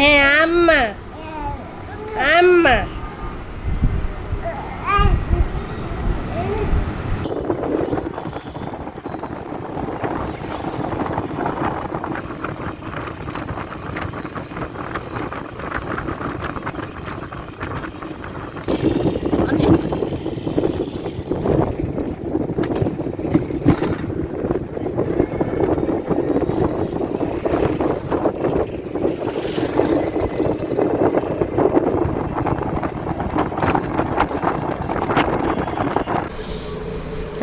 হ্যাঁ আম্মা। আম্মা।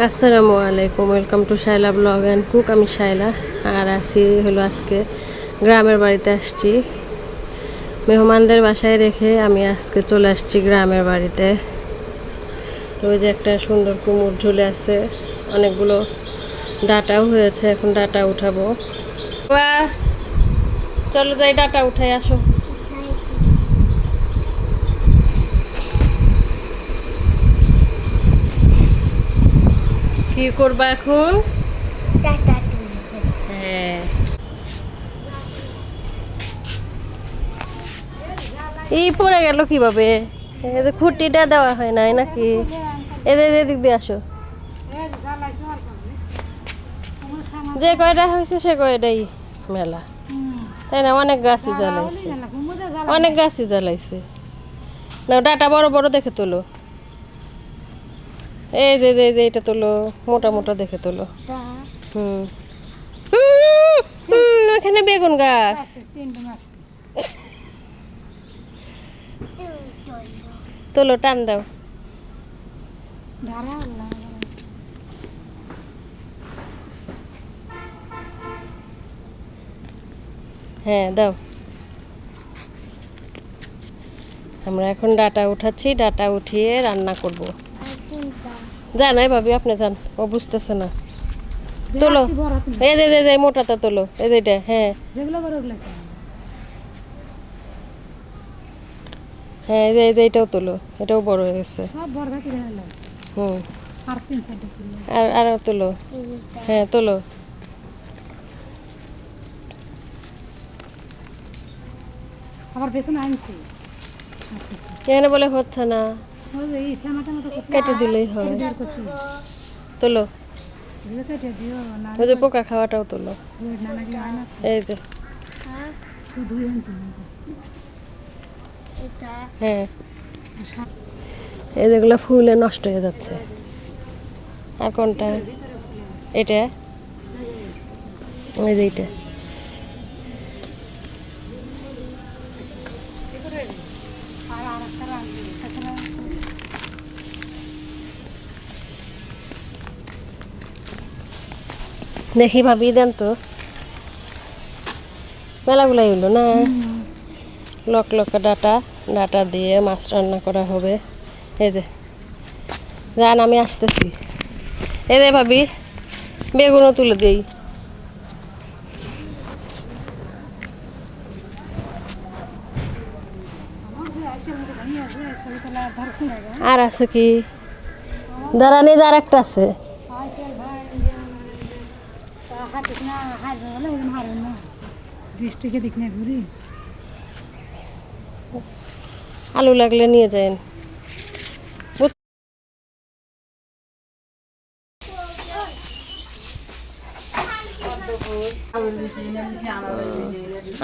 আসসালামু আলাইকুম welcome to Shaila blog and cook আমি শাইলা আর আছি হলো আজকে গ্রামের বাড়িতে আসছি। মেহমানদের বাসায় রেখে আমি আজকে চলে আসছি গ্রামের বাড়িতে। তো ওই যে একটা সুন্দর কুমুর ঝুলে আছে, অনেকগুলো ডাটাও হয়েছে, এখন ডাটা উঠাবো। চলো যাই, ডাটা উঠাই, আসো। কি করবা এখন? হ্যাঁ। এই পড়ে গেল কীভাবে? যে খুঁটিটা দেওয়া হয় নাই নাকি? এদের এদিক দিয়ে আসো। যে কয়টা হয়েছে সে কয়টাই মেলা। তাই না? অনেক গাছই জ্বালাইছে। অনেক গাছই জ্বালাইছে। না ডাটা বড় বড় দেখে তোলো। এই যে যে যে এটা তোলো মোটা মোটা দেখে তোলো। হুম। হুম, বেগুন গাছ। তোলো টান দাও। হ্যাঁ দাও। আমরা এখন ডাটা উঠাচ্ছি ডাটা উঠিয়ে রান্না করব। জানাই ভাবি আপনি যান। ও বুঝতেছে না। তোলো। এই যে যে মোটাটা তোলো। এই যে হ্যাঁ। যেগুলো বড় ওগুলো হ্যাঁ এই যে এই যে এটাও তোলো। এটাও বড় হয়ে গেছে। সব বড় গেল হুম। আর তিন কিলো আর আর তোলো। হ্যাঁ তোলো। আবার পেছনে আনছি। এখানে বলে হচ্ছে না। কেটে দিলেই হয়। তোলো। ওই যে পোকা খাওয়াটাও তোলো। হয় এই যে। হ্যাঁ। এই যেগুলো ফুলে নষ্ট হয়ে যাচ্ছে। আর কোনটা? এটা? ওই যে এইটা। দেখি ভাবি, দেন তো। মেলাগুলাই হইল না? লক লকা ডাটা ডাটা দিয়ে মাছ রান্না করা হবে। এই যে, যান, আমি আসতেছি। এই যে ভাবি, বেগুনও তুলে দিই। আর আছে কি? দাঁড়ানি যার একটা আছে। আলু লাগলে নিয়ে যান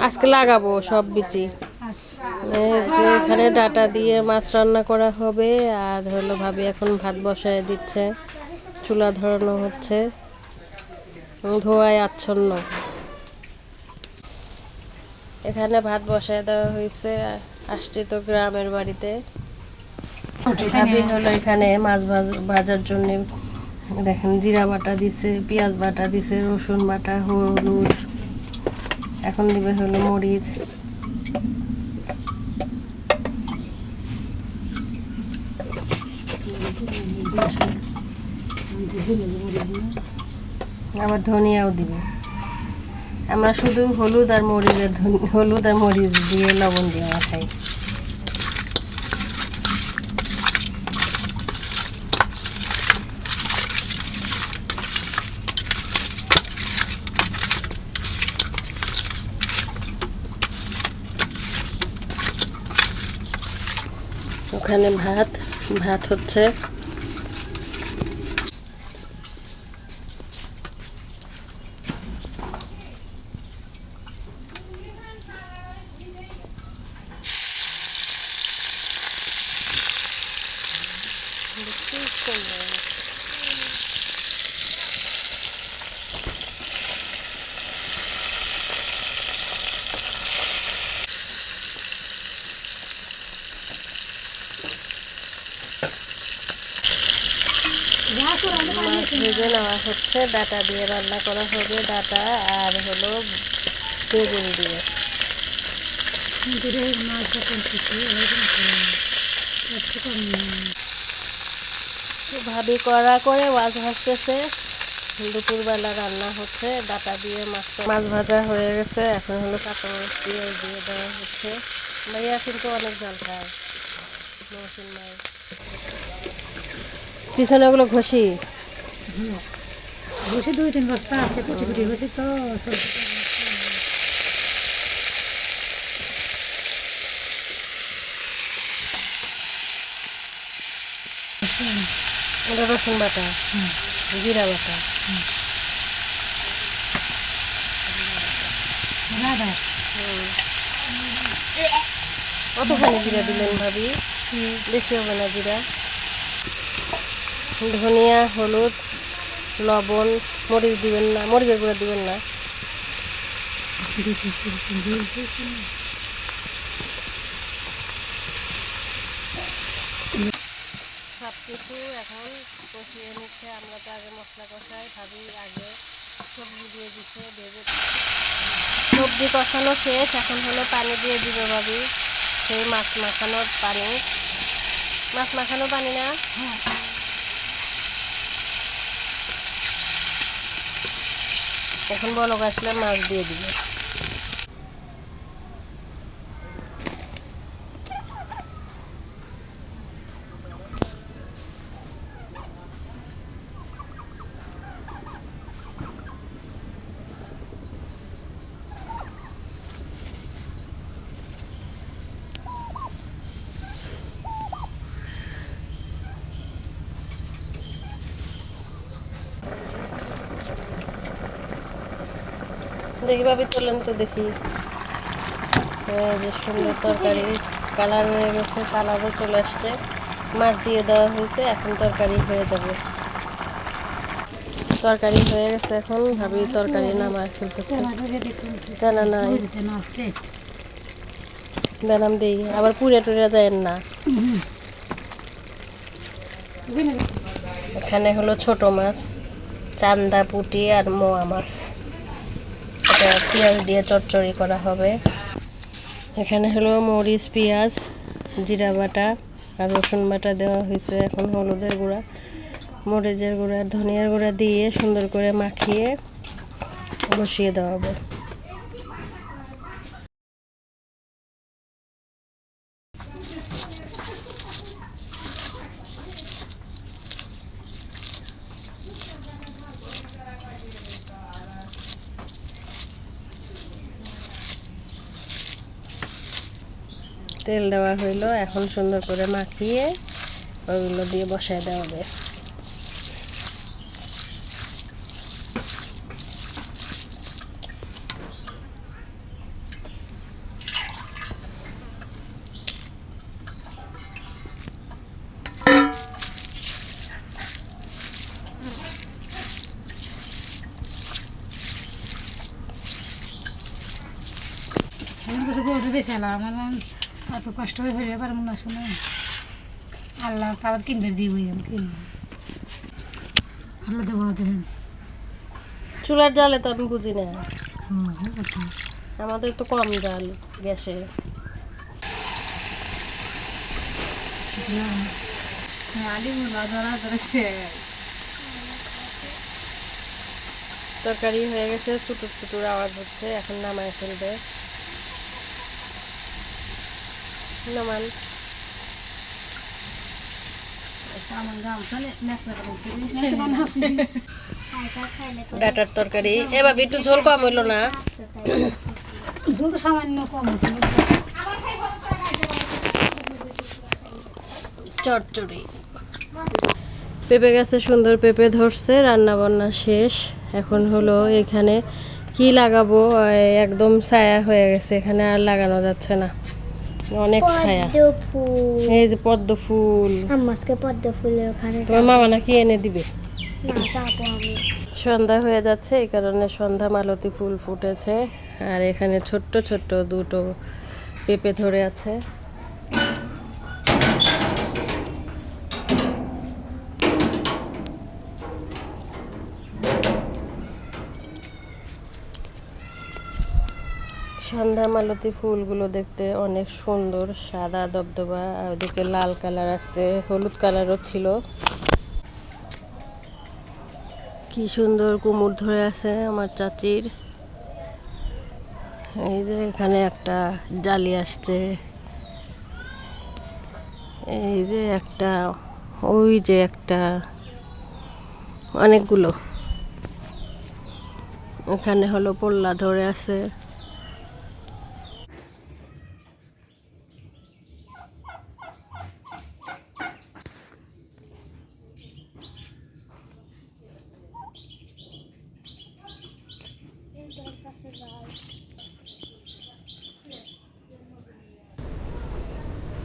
আজকে লাগাবো সব বিচি। এই এখানে ডাটা দিয়ে মাছ রান্না করা হবে, আর হলো ভাবি এখন ভাত বসায় দিচ্ছে, চুলা ধরানো হচ্ছে। ধোয়ায় আচ্ছন্ন। এখানে ভাত বসায় দেওয়া হয়েছে, আসছি তো গ্রামের বাড়িতে। হলো এখানে মাছ ভাজ- ভাজার জন্য, দেখেন জিরা বাটা দিছে, পেঁয়াজ বাটা দিছে, রসুন বাটা, হলুদ, এখন দিবে হলো মরিচ। আবার ধনিয়াও দিবে। আমরা শুধু হলুদ আর মরিচের হলুদ আর মরিচ দিয়ে লবণ দিয়ে আমরা খাই ওখানে ভাত ভাত হচ্ছে ভেজে নেওয়া হচ্ছে। ডাটা দিয়ে রান্না করা হবে ডাটা আর হলো বেগুন দিয়ে। মাছ যখন ভাবি করা করে মাছ ভাজতেছে। দুপুরবেলা রান্না হচ্ছে, ডাটা দিয়ে মাছ মাছ ভাজা হয়ে গেছে, এখন হলো কাঁচামরিচ দিয়ে দিয়ে দেওয়া হচ্ছে। মাইয়া কিন্তু অনেক জল খায়। মৌসুম পিছনে ওগুলো ঘষি। বসে দুই তিন বস্তা আছে কুচি কুচি বসে তো রসুন বাটা জিরা বাটা। রাধা কতখানি জিরা দিলেন ভাবি? বেশি হবে না জিরা? ধনিয়া হলুদ লবণ, মরিচ দিবেন না, মরিচের গুঁড়া দিবেন না। সব কিছু এখন কষিয়ে নিচ্ছে, আমরা তো আগে মশলা কষাই, ভাবি আগে সবজি দিয়ে দিচ্ছে, ভেজে সবজি কষানো শেষ, এখন হলো পানি দিয়ে দিবে ভাবি। সেই মাছ মাখানোর পানি। মাছ মাখানো পানি না? এখন বলক আসলে মাছ দিয়ে দিবে। দেখি ভাবি তোলেন তো দেখি। যে সুন্দর তরকারি, কালার হয়ে গেছে, কালারও চলে আসছে। মাছ দিয়ে দেওয়া হয়েছে, এখন তরকারি হয়ে যাবে। তরকারি হয়ে গেছে এখন, ভাবি তরকারি নামায় ফেলতেছে। দানা দিই, আবার পুড়ে টুড়ে দেন না। এখানে হলো ছোট মাছ, চান্দা পুটি আর মোয়া মাছ। এটা পেঁয়াজ দিয়ে চচ্চড়ি করা হবে। এখানে হলো মরিচ, পেঁয়াজ, জিরা বাটা আর রসুন বাটা দেওয়া হয়েছে এখন হলুদের গুঁড়া। মরিচের গুঁড়া, ধনিয়ার গুঁড়া দিয়ে সুন্দর করে মাখিয়ে বসিয়ে দেওয়া হবে। তেল দেওয়া হইল এখন সুন্দর করে মাখিয়ে ওইগুলো দিয়ে বসায় দেওয়া হবে। আমার অত কষ্ট হয়ে হয়ে পারব না শুনে। আল্লাহ আবার কিনবে দিবই আমি কিনবো আল্লাহ দেবো দেখেন। চুলার জালে তো আমি বুঝি না। আমাদের তো কম জাল গ্যাসে। তরকারি হয়ে গেছে চুটুর চুটুর আওয়াজ হচ্ছে এখন নামায় ফেলবে। করেছে ডাটার তরকারি। এবার একটু ঝোল কম হইল না? ঝুল তো সামান্য কম চটচড়ি। পেঁপে গাছে সুন্দর পেঁপে ধরছে রান্না বান্না শেষ। এখন হলো এখানে কি লাগাবো? একদম ছায়া হয়ে গেছে এখানে আর লাগানো যাচ্ছে না। অনেক ছায়া। এই যে পদ্ম ফুল। আমাকে পদ্ম ফুলের ওখানে তোমার মামা নাকি এনে দিবে? সন্ধ্যা হয়ে যাচ্ছে এই কারণে সন্ধ্যা মালতী ফুল ফুটেছে। আর এখানে ছোট্ট ছোট্ট দুটো পেঁপে ধরে আছে। সন্ধ্যা মালতী ফুলগুলো দেখতে অনেক সুন্দর, সাদা দবদবা আর ওদিকে লাল কালার আছে, হলুদ কালারও ছিল। কি সুন্দর কুমুর ধরে আছে আমার চাচির। এই যে এখানে একটা জালি আসছে। এই যে একটা, ওই যে একটা, অনেকগুলো। এখানে হলো পল্লা ধরে আছে।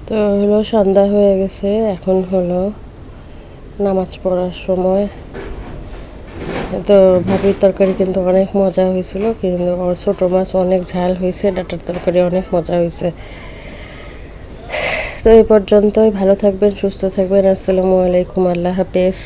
তো হলো সন্ধ্যা হয়ে গেছে, এখন হলো নামাজ পড়ার সময়। তো ভাবির তরকারি কিন্তু অনেক মজা হয়েছিল, কিন্তু ওর ছোটো মাছ অনেক ঝাল হয়েছে, ডাটার তরকারি অনেক মজা হয়েছে। তো এই পর্যন্তই, ভালো থাকবেন, সুস্থ থাকবেন, আসসালামু আলাইকুম, আল্লাহ হাফেজ।